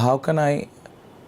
How can I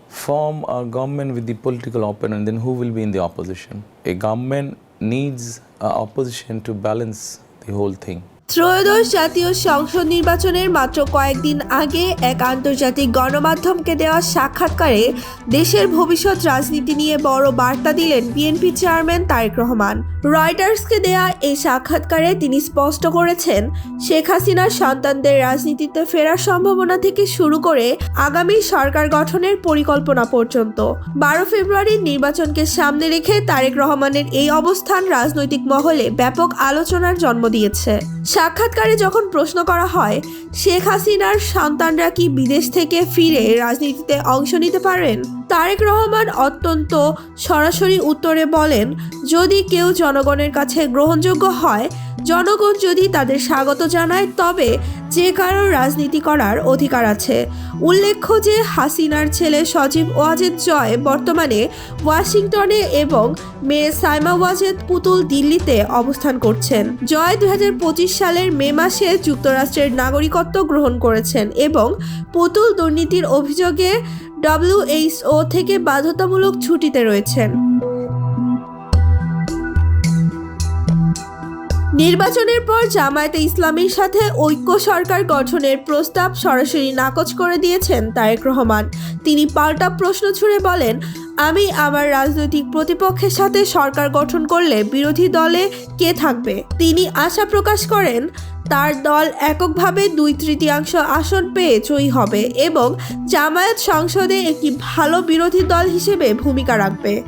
form a government with the political opponent? Then who will be in the opposition? A government needs opposition to balance the whole thing. ত্রয়োদশ জাতীয় সংসদ নির্বাচনের মাত্র কয়েকদিন আগে এক আন্তর্জাতিক গণমাধ্যমকে দেওয়া সাক্ষাৎকারে দেশের ভবিষ্যৎ রাজনীতি নিয়ে বড় বার্তা দিলেন বিএনপি চেয়ারম্যান তারেক রহমান। রয়টার্সকে দেয়া এই সাক্ষাৎকারে তিনি স্পষ্ট করেছেন, শেখ হাসিনার সন্তানদের রাজনীতিতে ফেরার সম্ভাবনা থেকে শুরু করে আগামী সরকার গঠনের পরিকল্পনা পর্যন্ত। বারো ফেব্রুয়ারির নির্বাচনকে সামনে রেখে তারেক রহমানের এই অবস্থান রাজনৈতিক মহলে ব্যাপক আলোচনার জন্ম দিয়েছে। সাক্ষাৎকারে যখন প্রশ্ন করা হয়, শেখ হাসিনার সন্তানরা কি বিদেশ থেকে ফিরে রাজনীতিতে অংশ নিতে পারেন? তারেক রহমান অত্যন্ত সরাসরি উত্তরে বলেন, যদি কেউ জনগণের কাছে গ্রহণযোগ্য হয়, জনগণ যদি তাদের স্বাগত জানায়, তবে যে কারোর রাজনীতি করার অধিকার আছে। উল্লেখ্য যে হাসিনার ছেলে সজীব ওয়াজেদ জয় বর্তমানে ওয়াশিংটনে এবং মেয়ে সাইমা ওয়াজেদ পুতুল দিল্লিতে অবস্থান করছেন। জয় দু হাজার পঁচিশ সালের মে মাসে যুক্তরাষ্ট্রের নাগরিকত্ব গ্রহণ করেছেন এবং পুতুল দুর্নীতির অভিযোগে ডব্লিউএইচও থেকে বাধ্যতামূলক ছুটিতে রয়েছেন। নির্বাচনের পর জামায়াতে ইসলামীর সাথে ঐক্য সরকার গঠনের প্রস্তাব সরাসরি নাকচ করে দিয়েছেন তারেক রহমান। তিনি পাল্টা প্রশ্ন ছুড়ে বলেন, আমি আমার রাজনৈতিক প্রতিপক্ষের সাথে সরকার গঠন করলে বিরোধী দলে কে থাকবে? তিনি আশা প্রকাশ করেন, তার দল এককভাবে দুই তৃতীয়াংশ আসন পেয়ে জয়ী হবে এবং জামায়াত সংসদে একটি ভালো বিরোধী দল হিসেবে ভূমিকা রাখবে।